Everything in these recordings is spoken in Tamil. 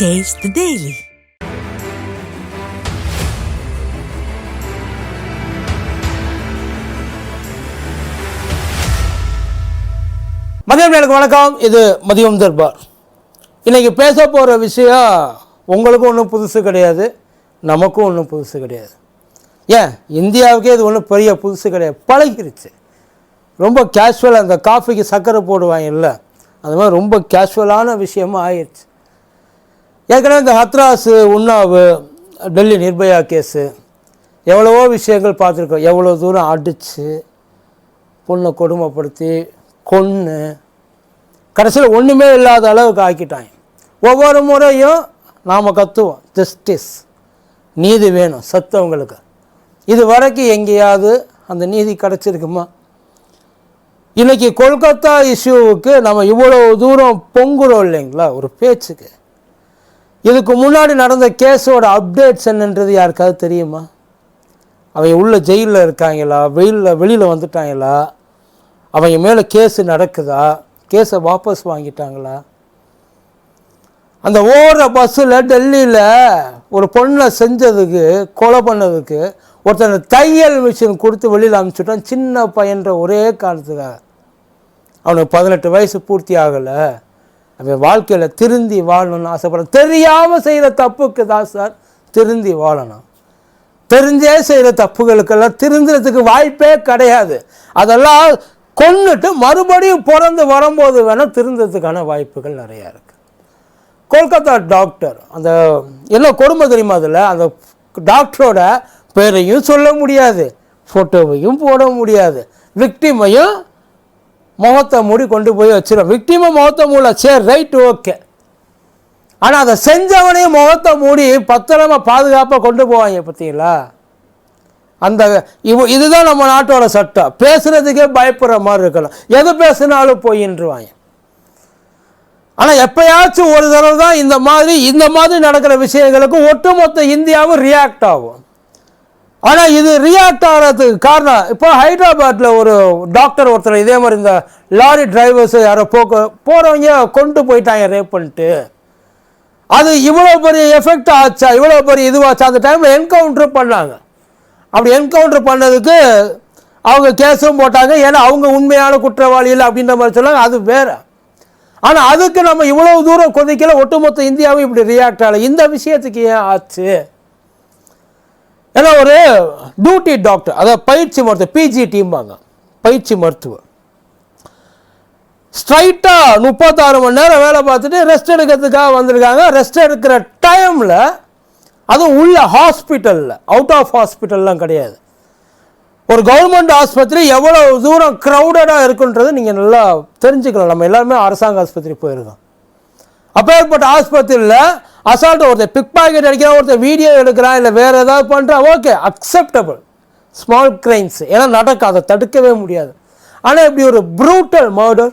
Taste the Daily. மதியம் எனக்கு வணக்கம். இது மதியம் தர்பார் இன்றைக்கி பேச போகிற விஷயம் உங்களுக்கும் ஒன்றும் புதுசு கிடையாது நமக்கும் ஒன்றும் புதுசு கிடையாது. ஏன்? இந்தியாவுக்கே இது ஒன்றும் பெரிய புதுசு கிடையாது. பழகிருச்சு. ரொம்ப கேஷுவலாக அந்த காஃபிக்கு சர்க்கரை போடுவாங்க இல்லை அது மாதிரி ரொம்ப கேஷுவலான விஷயமா ஆயிடுச்சு ஏற்கனவே இந்த ஹத்ராஸு உன்னாவு டெல்லி நிர்பயா கேஸு எவ்வளவோ விஷயங்கள் பார்த்துருக்கோம். எவ்வளோ தூரம் அடித்து பொண்ணை கொடுமைப்படுத்தி கொன்று கடைசியில் ஒன்றுமே இல்லாத அளவுக்கு ஆக்கிட்டாங்க. ஒவ்வொரு முறையும் நாம் கத்துவோம் ஜஸ்டிஸ் நீதி வேணும் சத்தவங்களுக்கு இது வரைக்கும் எங்கேயாவது அந்த நீதி கிடச்சிருக்குமா? இன்றைக்கி கொல்கத்தா இஷ்யூவுக்கு நம்ம இவ்வளோ தூரம் பொங்குறோம் இல்லைங்களா? ஒரு பேச்சுக்கு. இதுக்கு முன்னாடி நடந்த கேஸோட அப்டேட்ஸ் என்னன்றது யாருக்காவது தெரியுமா? அவங்க உள்ள ஜெயிலில் இருக்காங்களா? வெயிலில் வெளியில் வந்துட்டாங்களா? அவங்க மேலே கேஸு நடக்குதா? கேஸை வாபஸ் வாங்கிட்டாங்களா? அந்த ஓடுற பஸ்ஸில் டெல்லியில் ஒரு பொண்ணை செஞ்சதுக்கு கொலை பண்ணதுக்கு ஒருத்தனை தையல் மிஷின் கொடுத்து வெளியில் அனுப்பிச்சுட்டான். சின்ன பையன்ற ஒரே காரணத்துக்காக அவனுக்கு பதினெட்டு வயசு பூர்த்தி ஆகலை. அவன் வாழ்க்கையில் திருந்தி வாழணும்னு ஆசைப்படுற தெரியாமல் செய்கிற தப்புக்கு தான் சார் திருந்தி வாழணும். தெரிஞ்சே செய்கிற தப்புகளுக்கெல்லாம் திருந்துறதுக்கு வாய்ப்பே கிடையாது. அதெல்லாம் கொண்டுட்டு மறுபடியும் பிறந்து வரும்போது வேணால் திருந்ததுக்கான வாய்ப்புகள் நிறையா இருக்குது கொல்கத்தா டாக்டர் அந்த என்ன கொடுமை தெரியுமா அதில்? அந்த டாக்டரோட பேரையும் சொல்ல முடியாது ஃபோட்டோவையும் போட முடியாது விக்டிமையும் முகத்தை மூடி கொண்டு போய் வச்சிடும் விக்டிமை முகத்தை மூட சரி ரைட் ஓகே ஆனால் அதை செஞ்சவனையும் முகத்தை மூடி பத்திரமா பாதுகாப்பாக கொண்டு போவாங்க பார்த்தீங்களா? அந்த இவ இதுதான் நம்ம நாட்டோட சட்டம். பேசுகிறதுக்கே பயப்படுற மாதிரி இருக்கலாம் எது பேசினாலும் போயின்றுவாங்க. ஆனால் எப்பயாச்சும் ஒரு தடவை தான் இந்த மாதிரி இந்த மாதிரி நடக்கிற விஷயங்களுக்கு ஒட்டுமொத்த இந்தியாவும் ரியாக்ட் ஆகும். ஆனால் இது ரியாக்ட் ஆகிறதுக்கு காரணம். இப்போ ஹைதராபாத்தில் ஒரு டாக்டர் ஒருத்தர் இதே மாதிரி இந்த லாரி டிரைவர்ஸ் யாரோ போக்க போகிறவங்க கொண்டு போயிட்டாங்க ரேப் பண்ணிட்டு அது இவ்வளோ பெரிய எஃபெக்ட் ஆச்சா? இவ்வளோ பெரிய இதுவாச்சா? அந்த டைமில் என்கவுண்டர் பண்ணாங்க. அப்படி என்கவுண்டர் பண்ணதுக்கு அவங்க கேஸும் போட்டாங்க. ஏன்னா அவங்க உண்மையான குற்றவாளி இல்லை அப்படின்ற மாதிரி சொன்னாங்க. அது வேற. ஆனால் அதுக்கு நம்ம இவ்வளோ தூரம் கொதிக்கல. ஒட்டுமொத்த இந்தியாவும் இப்படி ரியாக்ட் ஆகலை. இந்த விஷயத்துக்கு ஏன் ஆச்சு? ஏன்னா ஒரு டியூட்டி டாக்டர் அதாவது பயிற்சி மருத்துவர் பிஜி டீம்பாங்க. பயிற்சி மருத்துவர். ஸ்ட்ரைட்டாக முப்பத்தாறு மணி நேரம் வேலை பார்த்துட்டு ரெஸ்ட் எடுக்கிறதுக்காக வந்திருக்காங்க. ரெஸ்ட் எடுக்கிற டைமில் அதுவும் உள்ள ஹாஸ்பிட்டலில் அவுட் ஆஃப் ஹாஸ்பிட்டல்லாம் கிடையாது. ஒரு கவர்மெண்ட் ஆஸ்பத்திரி எவ்வளோ தூரம் க்ரௌடடாக இருக்குன்றது நீங்கள் நல்லா தெரிஞ்சுக்கலாம். நம்ம எல்லாருமே அரசாங்க ஆஸ்பத்திரி போயிருக்கோம். அப்பேற்பட்ட ஆஸ்பத்திரியில் அசால்ட்டு ஒருத்தர் பிக் பாக்கெட் அடிக்கிறான் ஒருத்தர் வீடியோ எடுக்கிறான் இல்லை வேறு ஏதாவது பண்ணுறான் ஓகே அக்செப்டபுள் ஸ்மால் கிரைம்ஸ் ஏன்னா நடக்கும் அதை தடுக்கவே முடியாது. ஆனால் இப்படி ஒரு ப்ரூட்டல் மர்டர்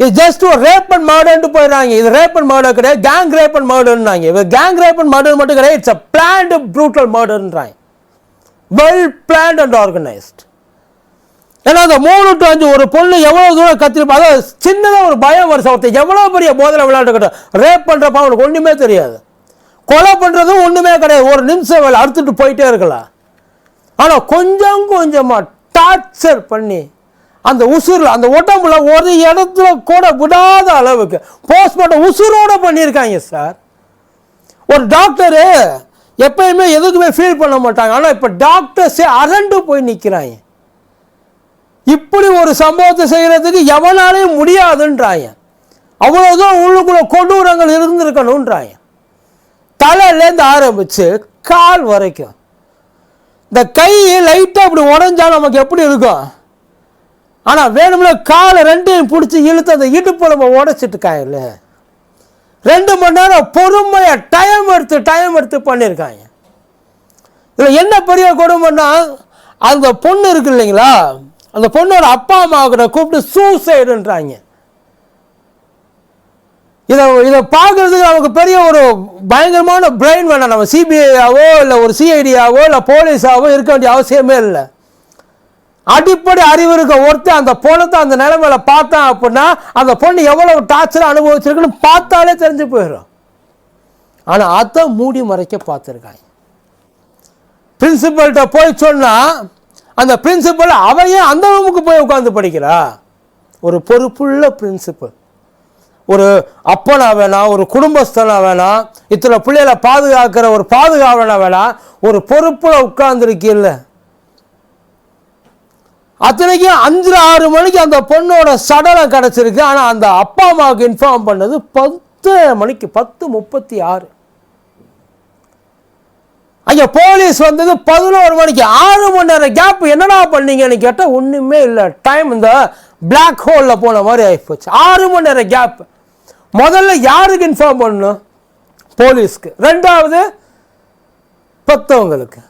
இது ஜஸ்ட் ஒரு ரேப் அண்ட் மர்டர்ன்ட்டு போயிடுறாங்க. இது ரேப் அண்ட் மர்டர் கிடையாது கேங் ரேப் அண்ட் மர்டர்னாங்க இது கேங் ரேப் அண்ட் மர்டர் மட்டும் கிடையாது இட்ஸ் அ பிளான்டு ப்ரூட்டல் மர்டர்ன்றாங்க வெல் பிளான்ட் அண்ட் ஆர்கனைஸ்ட் ஏன்னா அந்த மூணு டு அஞ்சு ஒரு பொண்ணு எவ்வளோ தூரம் கத்திருப்பா அதாவது சின்னதாக ஒரு பயம் வருஷம் ஒருத்தர் எவ்வளோ பெரிய போதில் விளையாட்டுக்கிட்டோம் ரேப் பண்ணுறப்ப அவனுக்கு ஒன்றுமே தெரியாது. கொலை பண்ணுறதும் ஒன்றுமே கிடையாது. ஒரு நிமிஷம் வேலை அறுத்துட்டு போயிட்டே இருக்கலாம். ஆனால் கொஞ்சம் கொஞ்சமாக டார்ச்சர் பண்ணி அந்த உசுரில் அந்த உடம்புல ஒரு இடத்துல கூட விடாத அளவுக்கு போஸ்ட்மார்ட்டம் உசுரோடு பண்ணியிருக்காங்க சார் ஒரு டாக்டரு எப்பயுமே எதுக்குமே ஃபீல் பண்ண மாட்டாங்க. ஆனால் இப்போ டாக்டர்ஸே அரண்டு போய் நிற்கிறாங்க இப்படி ஒரு சம்பவத்தை செய்கிறதுக்கு எவனாலையும் முடியாதுன்றாங்க அவ்வளோதான் உள்ளுக்குள்ள கொடூரங்கள் இருந்திருக்கணுன்றாங்க தலையிலேருந்து ஆரம்பித்து கால் வரைக்கும். இந்த கை லைட்டாக இப்படி உடஞ்சா நமக்கு எப்படி இருக்கும்? ஆனால் வேணும்ல காலை ரெண்டையும் பிடிச்சி இழுத்து அந்த இடுப்பு நம்ம உடச்சிட்டுக்காயில்ல ரெண்டு மணி நேரம் பொறுமையாக டைம் எடுத்து டைம் எடுத்து பண்ணியிருக்காங்க இதில் என்ன பெரிய கொடுமைன்னா அந்த பொண்ணு இருக்கு இல்லைங்களா? அந்த பொண்ணோட அப்பா அம்மா கூப்பிட்டு சூசைடுன்றாங்க இதை இதை பார்க்குறதுக்கு நமக்கு பெரிய ஒரு பயங்கரமான பிரெயின் வேணாம். நம்ம சிபிஐயாவோ இல்லை ஒரு சிஐடியாவோ இல்லை போலீஸாவோ இருக்க வேண்டிய அவசியமே இல்லை. அடிப்படை அறிவு இருக்க ஒருத்தன் அந்த பொண்ணத்தை அந்த நிலைமையில பார்த்தான் அப்படின்னா அந்த பொண்ணு எவ்வளவு டார்ச்சர் அனுபவிச்சிருக்குன்னு பார்த்தாலே தெரிஞ்சு போயிடும். ஆனால் அதை மூடி மறைக்க பார்த்துருக்காங்க. பிரின்சிபல்கிட்ட போய் சொன்னால் அந்த பிரின்சிபல் அவையே அந்த ரூமுக்கு போய் உட்காந்து படிக்கிறா? ஒரு பொறுப்புள்ள பிரின்சிபல் ஒரு அப்பனா வேணாம் ஒரு குடும்பஸ்தனா வேணாம் இத்தனை பிள்ளைகளை பாதுகாக்கிற ஒரு பாதுகாவலனா வேணாம் ஒரு பொறுப்பில் உட்கார்ந்துருக்கீல்ல. அத்தனைக்கும் அஞ்சு ஆறு மணிக்கு அந்த பொண்ணோட சடலம் கிடச்சிருக்கு. ஆனால் அந்த அப்பா அம்மாவுக்கு இன்ஃபார்ம் பண்ணது பத்து மணிக்கு பத்து முப்பத்தி ஆறு. ஐயா போலீஸ் வந்தது பதினோரு மணிக்கு. ஆறு மணி நேரம் கேப் என்னடா பண்ணீங்கன்னு கேட்டால் ஒன்றுமே இல்லை. டைம் இந்த பிளாக் ஹோலில் போன மாதிரி ஆகிப்போச்சு ஆறு மணி நேரம் கேப் முதல்ல யாருக்கு இன்ஃபார்ம் பண்ணணும்? போலீஸ்க்கு. ரெண்டாவது பத்தவங்களுக்கு.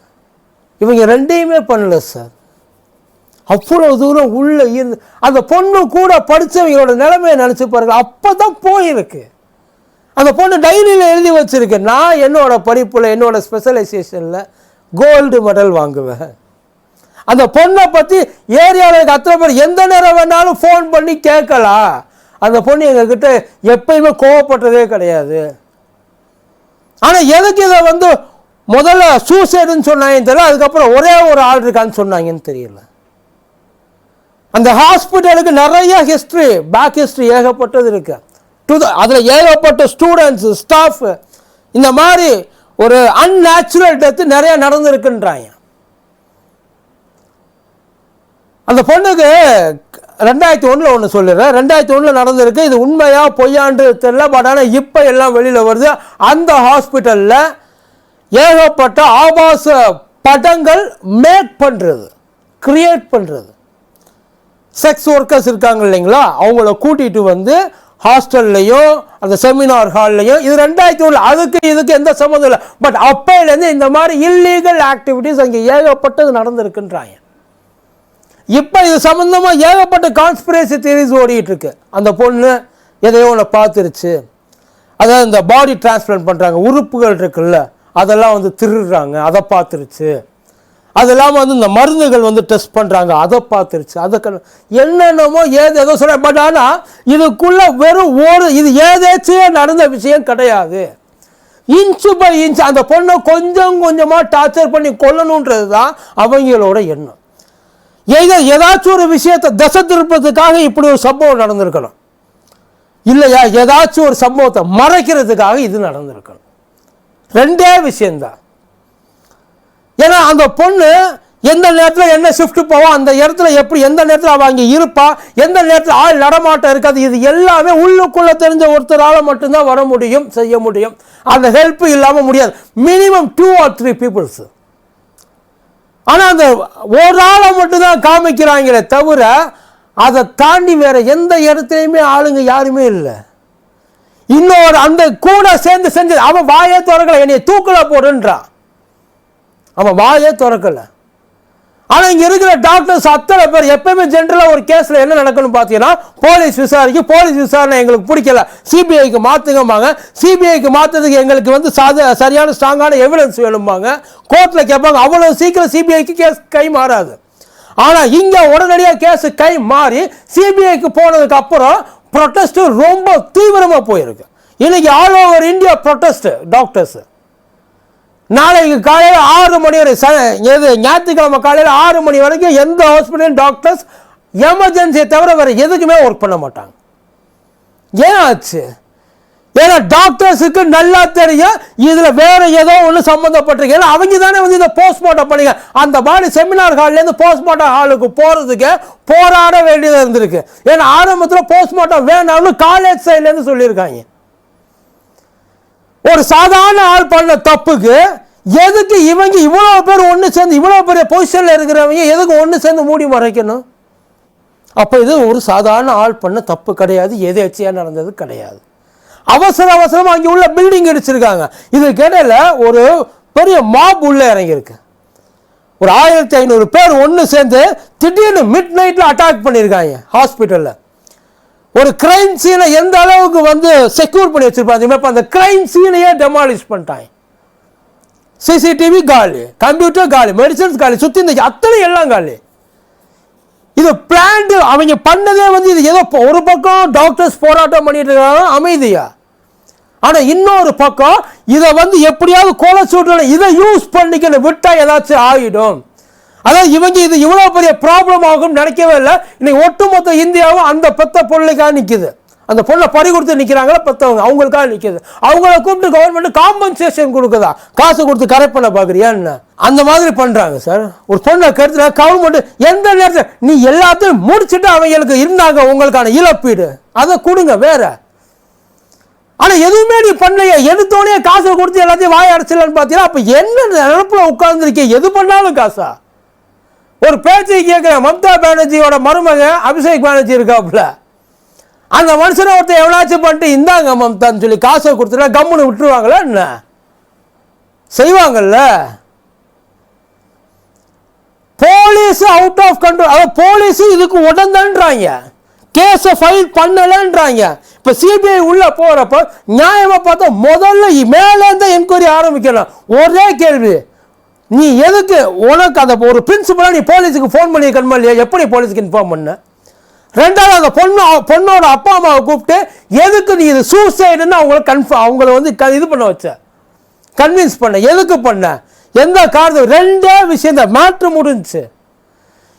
இவங்க ரெண்டையுமே பண்ணல சார் அவ்வளோ தூரம் உள்ளே இருந்து அந்த பொண்ணு கூட படித்தவங்களோட நிலைமையை நினச்சி பாருங்க. அப்போ தான் போயிருக்கு. அந்த பொண்ணு டைரியில் எழுதி வச்சுருக்கேன். நான் என்னோட படிப்பில் என்னோடய ஸ்பெஷலைசேஷனில் கோல்டு மெடல் வாங்குவேன். அந்த பொண்ணை பற்றி ஏரியாவில் அத்தனை பேர் எந்த நேரம் வேணாலும் ஃபோன் பண்ணி கேட்கலாம். அந்த பொண்ணு எங்ககிட்ட எப்பயுமே கோவப்பட்டதே கிடையாது. ஆனால் எதுக்கு இதை வந்து முதல்ல சூசைடுன்னு சொன்னாங்கன்னு தெரியல அதுக்கப்புறம் ஒரே ஒரு ஆள் இருக்கான்னு சொன்னாங்கன்னு தெரியல. அந்த ஹாஸ்பிட்டலுக்கு நிறைய ஹிஸ்ட்ரி பேக் ஹிஸ்ட்ரி ஏகப்பட்டது இருக்குது டு அதில் ஏகப்பட்ட ஸ்டூடெண்ட்ஸ் ஸ்டாஃப் இந்த மாதிரி ஒரு அன்நேச்சுரல் டெத்து நிறைய நடந்திருக்குன்றாங்க. அந்த பொண்ணுக்கு ரெண்டாயிரத்தி ஒன்றில் ஒன்று சொல்லிடுறேன் ரெண்டாயிரத்தி ஒன்றில் நடந்திருக்கு. இது உண்மையா பொய்யான்று தெரியல. பட் ஆனால் இப்போ எல்லாம் வெளியில் வருது. அந்த ஹாஸ்பிட்டலில் ஏகப்பட்ட ஆபாச படங்கள் மேக் பண்ணுறது கிரியேட் பண்ணுறது செக்ஸ் ஒர்க்கர்ஸ் இருக்காங்க இல்லைங்களா? அவங்கள கூட்டிகிட்டு வந்து ஹாஸ்டல்லையும் அந்த செமினார் ஹால்லையும் இது ரெண்டாயிரத்தி ஒன்று அதுக்கு இதுக்கு எந்த சம்மந்தம் இல்லை. பட் அப்பையிலேருந்து இந்த மாதிரி இல்லீகல் ஆக்டிவிட்டீஸ் அங்கே ஏகப்பட்டது நடந்திருக்குன்றாங்க. இப்போ இது சம்மந்தமாக ஏகப்பட்ட கான்ஸ்பிரேசி தியரிஸ் ஓடிட்டு இருக்கு அந்த பொண்ணு எதையோ ஒன்று பார்த்துருச்சு. அதாவது இந்த பாடி டிரான்ஸ்பிளான்ட் பண்ணுறாங்க உறுப்புகள் இருக்குல்ல அதெல்லாம் வந்து திருடுறாங்க அதை பார்த்துருச்சு. அது இல்லாமல் வந்து இந்த மருந்துகள் வந்து டெஸ்ட் பண்ணுறாங்க அதை பார்த்துருச்சு. அதை க என்னென்னமோ ஏது ஏதோ சொல்ல பட் ஆனால் இதுக்குள்ள வெறும் ஒரு இது ஏதேச்சும் நடந்த விஷயம் கிடையாது. இன்ச்சு பை இன்ச் அந்த பொண்ணை கொஞ்சம் கொஞ்சமாக டார்ச்சர் பண்ணி கொல்லணுன்றது தான் அவங்களோட எண்ணம். ஏதோ ஏதாச்சும் ஒரு விஷயத்தை தசை திருப்பதுக்காக இப்படி ஒரு சம்பவம் நடந்திருக்கணும். இல்லையா? ஏதாச்சும் ஒரு சம்பவத்தை மறைக்கிறதுக்காக இது நடந்திருக்கணும். ரெண்டே விஷயந்தான் ஏன்னா அந்த பொண்ணு எந்த நேரத்தில் என்ன ஷிஃப்ட் போவோம் அந்த இடத்துல எப்படி எந்த நேரத்தில் அவள் அங்கே இருப்பா எந்த நேரத்தில் ஆள் நடமாட்டம் இருக்காது இது எல்லாமே உள்ளுக்குள்ளே தெரிஞ்ச ஒருத்தரால் மட்டும்தான் வர முடியும் செய்ய முடியும். அந்த ஹெல்ப் இல்லாமல் முடியாது. Minimum two or three peoples ஆனால் அந்த ஒரு ஆளை மட்டும்தான் காமிக்கிறாங்களே தவிர அதை தாண்டி வேற எந்த இடத்துலையுமே ஆளுங்க யாருமே இல்லை. இன்னொரு அந்த கூட சேர்ந்து செஞ்சு அவன் வாயே திறக்கலை என்னை தூக்கில் போடுன்றான் அவன் வாயே திறக்கல. ஆனால் இங்கே இருக்கிற டாக்டர்ஸ் அத்தனை பேர் எப்பயுமே ஜென்ரலாக ஒரு கேஸில் என்ன நடக்கணும்னு பார்த்தீங்கன்னா போலீஸ் விசாரிக்கு போலீஸ் விசாரணை எங்களுக்கு பிடிக்கல. சிபிஐக்கு மாற்றுங்கம்பாங்க சிபிஐக்கு மாற்றுறதுக்கு எங்களுக்கு வந்து சாத சரியான ஸ்ட்ராங்கான எவிடன்ஸ் வேணும்பாங்க. கோர்ட்டில் கேட்பாங்க அவ்வளோ சீக்கிரம் சிபிஐக்கு கேஸ் கை மாறாது. ஆனால் இங்கே உடனடியாக கேஸு கை மாறி சிபிஐக்கு போனதுக்கு அப்புறம் ப்ரொட்டஸ்ட்டு ரொம்ப தீவிரமாக போயிருக்கு. இன்றைக்கி all over India protest doctors நாளைக்கு காலையில் ஆறு மணி வரை ச எது ஞாயிற்றுக்கிழமை காலையில் ஆறு மணி வரைக்கும் எந்த ஹாஸ்பிட்டலும் டாக்டர்ஸ் எமர்ஜென்சியை தவிர வேறு எதுக்குமே ஒர்க் பண்ண மாட்டாங்க. ஏன் ஆச்சு? ஏன்னா டாக்டர்ஸுக்கு நல்லா தெரியும் இதில் வேறு ஏதோ ஒன்று சம்மந்தப்பட்டிருக்கு ஏன்னா அவங்க தானே வந்து இதை போஸ்ட்மார்ட்டம் பண்ணிங்க அந்த பாடி செமினார் ஹால்லேருந்து போஸ்ட்மார்ட்டம் ஹாலுக்கு போகிறதுக்கு போராட வேண்டியதாக இருந்திருக்கு. ஏன்னா ஆரம்பத்தில் போஸ்ட்மார்ட்டம் வேணாம்னு காலேஜ் சைட்லேருந்து சொல்லியிருக்காங்க. ஒரு சாதாரண ஆள் பண்ண தப்புக்கு எதுக்கு இவங்க இவ்வளோ பேர் ஒன்று சேர்ந்து இவ்வளோ பெரிய பொசிஷனில் இருக்கிறவங்க எதுக்கு ஒன்று சேர்ந்து மூடி மறைக்கணும்? அப்போ இது ஒரு சாதாரண ஆள் பண்ண தப்பு கிடையாது எதேச்சியாக நடந்தது கிடையாது. அவசர அவசரமாக அங்கே உள்ள பில்டிங் இடிச்சிருக்காங்க. இதுக்கு ஒரு பெரிய மாப் உள்ளே இறங்கியிருக்கு. ஒரு ஆயிரத்தி ஐநூறு பேர் ஒன்று சேர்ந்து திடீர்னு மிட் நைட்டில் அட்டாக் பண்ணியிருக்காங்க ஹாஸ்பிட்டலில் ஒரு கிரைம் சீனை எந்த அளவுக்கு வந்து செக்யூர் பண்ணி வச்சிருப்பாங்க இப்போ அந்த கிரைம் சீனையே டெமாலிஷ் பண்ணிட்டாங்க. சிசிடிவி காலி கம்ப்யூட்டர் காலி மெடிசன்ஸ் காலி சுற்றி இந்த அத்தனை எல்லாம் காலி. இது பிளான்டு அவங்க பண்ணதே வந்து இது ஏதோ ஒரு பக்கம் டாக்டர்ஸ் போராட்டம் பண்ணிட்டு இருக்காங்க அமைதியா. ஆனால் இன்னொரு பக்கம் இதை வந்து எப்படியாவது கொலை இதை யூஸ் பண்ணிக்கணும் விட்டால் ஏதாச்சும் ஆகிடும் அதான் இவங்க இது இவ்வளோ பெரிய ப்ராப்ளம் ஆகும்னு நினைக்கவே இல்லை. இன்னைக்கு ஒட்டுமொத்த இந்தியாவும் அந்த பெத்த பொருளுக்காக நிற்குது அந்த பொண்ணை பறி கொடுத்து நிற்கிறாங்களா பெற்றவங்க அவங்களுக்காக நிற்கிது அவங்கள கூப்பிட்டு கவர்மெண்ட் காம்பன்சேஷன் கொடுக்குதா? காசு கொடுத்து கரெக்ட் பண்ண பார்க்குறியான்னு அந்த மாதிரி பண்ணுறாங்க சார் ஒரு பொண்ணை கருத்துல கவர்மெண்ட் எந்த நேரத்தில் நீ எல்லாத்தையும் முடிச்சுட்டு அவங்களுக்கு இருந்தாங்க உங்களுக்கான இழப்பீடு. அதை கொடுங்க வேற. ஆனால் எதுவுமே நீ பண்ணலையே. எடுத்தோடனே காசை கொடுத்து எல்லாத்தையும் வாய அடைச்சலன்னு பார்த்தீங்கன்னா அப்போ என்ன நினப்பில் உட்கார்ந்துருக்கே எது பண்ணாலும் காசா? ஒரு பேச்சை கேட்குறேன் மம்தா பானர்ஜியோட மருமக அபிஷேக் பானர்ஜி இருக்காப்புல. அந்த மனுஷனை ஒருத்தர் எவனாச்சும் பண்ணிட்டு இந்தாங்க மம்தான்னு சொல்லி காசை கொடுத்துட்டா கம்முன்னு விட்டுருவாங்களா என்ன? செய்வாங்கல்ல? போலீஸ் அவுட் ஆஃப் கண்ட்ரோல் அதாவது போலீஸ் இதுக்கு உடந்தன்றாங்க. கேஸை ஃபைல் பண்ணலன்றாங்க. இப்போ சிபிஐ உள்ள போகிறப்ப நியாயமாக பார்த்தா முதல்ல மேலேருந்து என்கொயரி ஆரம்பிக்கலாம் ஒரே கேள்வி. நீ எதுக்கு உனக்கு அந்த ஒரு பிரின்சிபலாக நீ போலீஸுக்கு ஃபோன் பண்ணி கண்மா இல்லையா எப்படி போலீஸுக்கு இன்ஃபார்ம் பண்ண? ரெண்டாவது அந்த பொண்ணு பொண்ணோட அப்பா அம்மாவை கூப்பிட்டு எதுக்கு நீ இது சூசைடுன்னு அவங்கள கன்ஃபார்ம் அவங்கள வந்து க- இது பண்ண வச்ச? கன்வின்ஸ் பண்ண. எதுக்கு பண்ண? எந்த காரணம்? ரெண்டே விஷயம் தான். மேட்ரு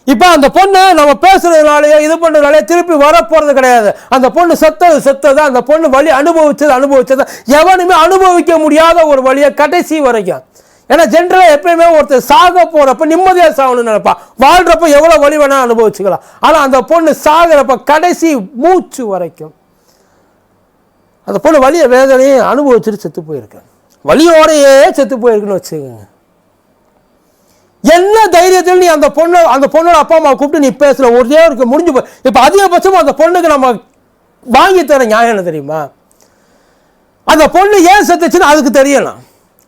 இப்போ அந்த பொண்ணு நம்ம பேசுறதுனாலயோ இது பண்ணுறதுனாலயோ திருப்பி வரப்போகிறது கிடையாது. அந்த பொண்ணு செத்தது செத்தது. அந்த பொண்ணு வழி அனுபவிச்சது அனுபவிச்சது. எவனுமே அனுபவிக்க முடியாத ஒரு வழியை கடைசி வரைக்கும். ஏன்னா ஜென்ரலாக எப்பயுமே ஒருத்தர் சாக போகிறப்ப நிம்மதியாக சாகணும்னு நினைப்பான் வாழ்கிறப்ப எவ்வளோ வலி வேணால் அனுபவிச்சுக்கலாம். ஆனால் அந்த பொண்ணு சாகிறப்ப கடைசி மூச்சு வரைக்கும் அந்த பொண்ணு வலியை வேதனையும் அனுபவிச்சுட்டு செத்து போயிருக்கு. வலியோடையே செத்து போயிருக்குன்னு வச்சுக்கோங்க. என்ன தைரியத்தில் நீ அந்த பொண்ணு அந்த பொண்ணோட அப்பா அம்மா கூப்பிட்டு நீ பேசுகிற ஒரே இருக்கு முடிஞ்சு போய். இப்போ அதிகபட்சமாக அந்த பொண்ணுக்கு நம்ம வாங்கி தர நியாயம் என்ன தெரியுமா? அந்த பொண்ணு ஏன் செத்துச்சுன்னு அதுக்கு தெரியலாம்.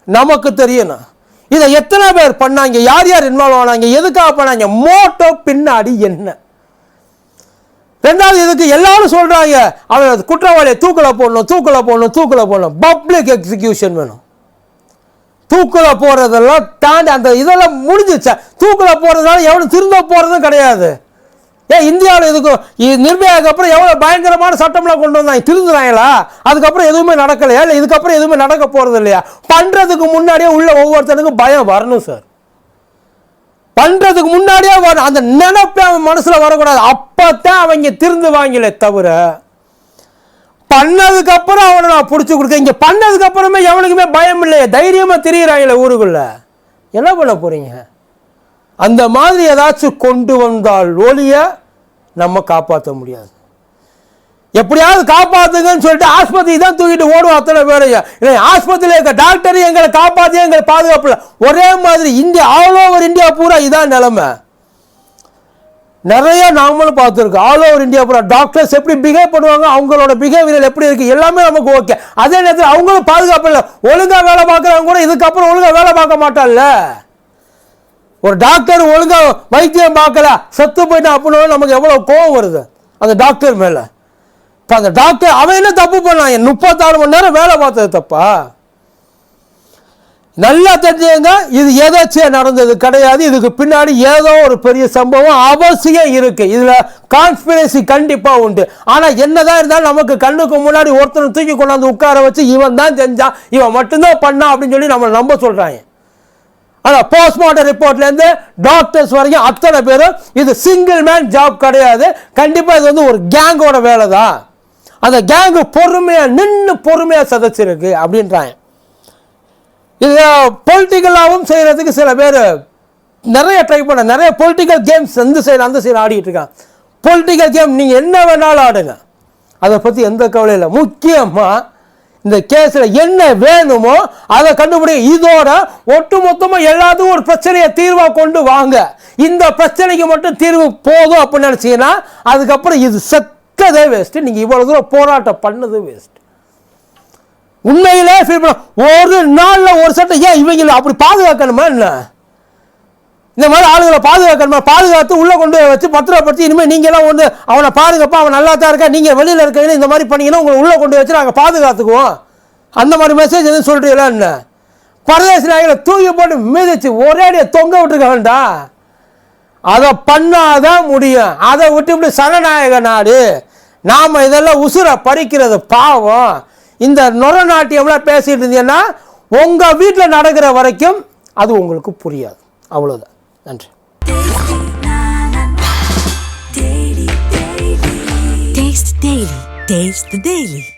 நமக்கு தெரியணும் இதை எத்தனை பேர் பண்ணாங்க? யார் யார் இன்வால்வ் ஆனாங்க? எதுக்காக பண்ணாங்க? மோட்டோ பின்னாடி என்ன? ரெண்டாவது இதுக்கு எல்லாரும் சொல்றாங்க அவன் குற்றவாளியை தூக்கில் போடணும் தூக்கில் போடணும் தூக்கில் போடணும். பப்ளிக் எக்ஸிகியூஷன் வேணும். தூக்கில் போறதெல்லாம் தாண்டி அந்த இதெல்லாம் முடிஞ்சிச்சா தூக்கில் போறதுனால எவனும் திருந்த போறதும் கிடையாது. ஏன் இந்தியாவில் இதுக்கு இ- அப்புறம் எவ்வளோ பயங்கரமான சட்டம்லாம் கொண்டு வந்தாங்க. திருந்துறாங்களா? அதுக்கப்புறம் எதுவுமே நடக்கலையா? இல்லை இதுக்கப்புறம் எதுவுமே நடக்க போகிறது இல்லையா? பண்ணுறதுக்கு முன்னாடியே உள்ள ஒவ்வொருத்தனுக்கும் பயம் வரணும் சார் பண்ணுறதுக்கு முன்னாடியே வரும் அந்த நினைப்பே அவன் மனசில் வரக்கூடாது. அப்போ தான் அவங்க திருந்து திருந்துவாங்களே தவிர பண்ணதுக்கப்புறம் அவனை நான் பிடிச்சி கொடுக்க இங்கே பண்ணதுக்கப்புறமே எவனுக்குமே பயம் இல்லையே. தைரியமாக திரியிறாங்களே ஊருக்குள்ளே. என்ன பண்ண போகிறீங்க அந்த மாதிரி ஏதாச்சும் கொண்டு வந்தால் ஒழிய நம்ம காப்பாற்ற முடியாது. எப்படியாவது காப்பாத்துங்கன்னு சொல்லிட்டு ஆஸ்பத்திரி தான் தூக்கிட்டு ஓடுவோம் அத்தனை பேரையும். இல்லை ஆஸ்பத்திரியில் இருக்க டாக்டர் எங்களை காப்பாற்றி எங்களை பாதுகாப்பில். ஒரே மாதிரி இந்தியா ஆல் ஓவர் இந்தியா பூரா இதான் நிலமை. நிறைய நாமளும் பார்த்துருக்கோம். ஆல் ஓவர் இந்தியா பூரா டாக்டர்ஸ் எப்படி பிஹேவ் பண்ணுவாங்க அவங்களோட பிஹேவியர் எப்படி இருக்குது எல்லாமே நமக்கு ஓகே அதே நேரத்தில் அவங்களும் பாதுகாப்பு இல்லை. ஒழுங்காக வேலை பார்க்குறவங்க கூட இதுக்கப்புறம் ஒழுங்காக வேலை பார்க்க மாட்டான்ல. ஒரு டாக்டர் ஒழுங்கா வைத்தியம் பார்க்கல செத்து போயிட்டு அப்படின்னு நமக்கு எவ்வளவு கோவம் வருது? அந்த டாக்டர் மேல. இப்போ அந்த டாக்டர் அவன் என்ன தப்பு பண்ணான்? முப்பத்தாறு மணி நேரம் வேலை பார்த்தது தப்பா? நல்லா தெரிஞ்சுங்க இது எதாச்சியா நடந்தது கிடையாது. இதுக்கு பின்னாடி ஏதோ ஒரு பெரிய சம்பவம் அவசியம் இருக்கு. இதில் கான்ஸ்பிரசி கண்டிப்பாக உண்டு. ஆனால் என்னதான் இருந்தாலும் நமக்கு கண்ணுக்கு முன்னாடி ஒருத்தனை தூக்கி கொண்டாந்து உட்கார வச்சு இவன் தான் செஞ்சான் இவன் மட்டும்தான் பண்ணான் அப்படின்னு சொல்லி நம்ம நம்ப சொல்கிறாங்க ஆனால் போஸ்ட்மார்ட்டம் ரிப்போர்ட்லேருந்து டாக்டர்ஸ் வரைக்கும் அத்தனை பேரும் இது சிங்கிள் மேன் ஜாப் கிடையாது. கண்டிப்பாக இது வந்து ஒரு கேங்கோட வேலை தான் அந்த கேங்கு பொறுமையாக நின்று பொறுமையாக சதைச்சிருக்கு அப்படின்றாங்க. இது பொலிட்டிக்கலாகவும் செய்கிறதுக்கு சில பேர் நிறைய ட்ரை பண்ண நிறைய பொலிட்டிக்கல் கேம்ஸ் எந்த சைடு அந்த சைடு ஆடிட்டு இருக்கான் பொலிட்டிக்கல் கேம் நீங்கள் என்ன வேணாலும் ஆடுங்க. அதை பற்றி எந்த கவலையும் இல்லை. முக்கியமாக இந்த கேஸில் என்ன வேணுமோ அதை கண்டுபிடி. இதோட ஒட்டுமொத்தமாக எல்லாத்துக்கும் ஒரு பிரச்சனையை தீர்வாக கொண்டு வாங்க. இந்த பிரச்சனைக்கு மட்டும் தீர்வு போதும் அப்படின்னு நினச்சிங்கன்னா அதுக்கப்புறம் இது செத்ததே வேஸ்ட்டு நீங்கள் இவ்வளோ தூரம் போராட்டம் பண்ணது வேஸ்ட் உண்மையிலே ஃபீல் பண்ண ஒரு நாளில் ஒரு சட்டம் ஏன் இவங்களை அப்படி பாதுகாக்கணுமா என்ன? இந்த மாதிரி ஆளுங்களை பாதுகாக்கணுமா பாதுகாத்து உள்ளே கொண்டு போய் வச்சு பத்திரப்படுத்தி இனிமேல் நீங்களாம் வந்து அவனை பாருங்கப்பா அவன் நல்லா தான் இருக்கா நீங்கள் வெளியில் இருக்கீங்க இந்த மாதிரி பண்ணீங்கன்னா உங்களை உள்ளே கொண்டு வச்சு நாங்கள் பாதுகாத்துக்குவோம். அந்த மாதிரி மெசேஜ் எதுவும் சொல்கிறீங்களா என்ன? பரதேசி நாயகளை தூக்கி போட்டு மிதிச்சு ஒரே அடியை தொங்க விட்டுருக்க அதை பண்ணாதான் முடியும். அதை விட்டு இப்படி சனநாயக நாடு. நாம் இதெல்லாம் உசுரை பறிக்கிறது பாவம். இந்த நுர நாட்டியம்லாம் பேசிகிட்டு இருந்தீங்கன்னா உங்கள் வீட்டில் நடக்கிற வரைக்கும் அது உங்களுக்கு புரியாது. அவ்வளோதான் நன்றி Taste the Daily. Taste the Daily.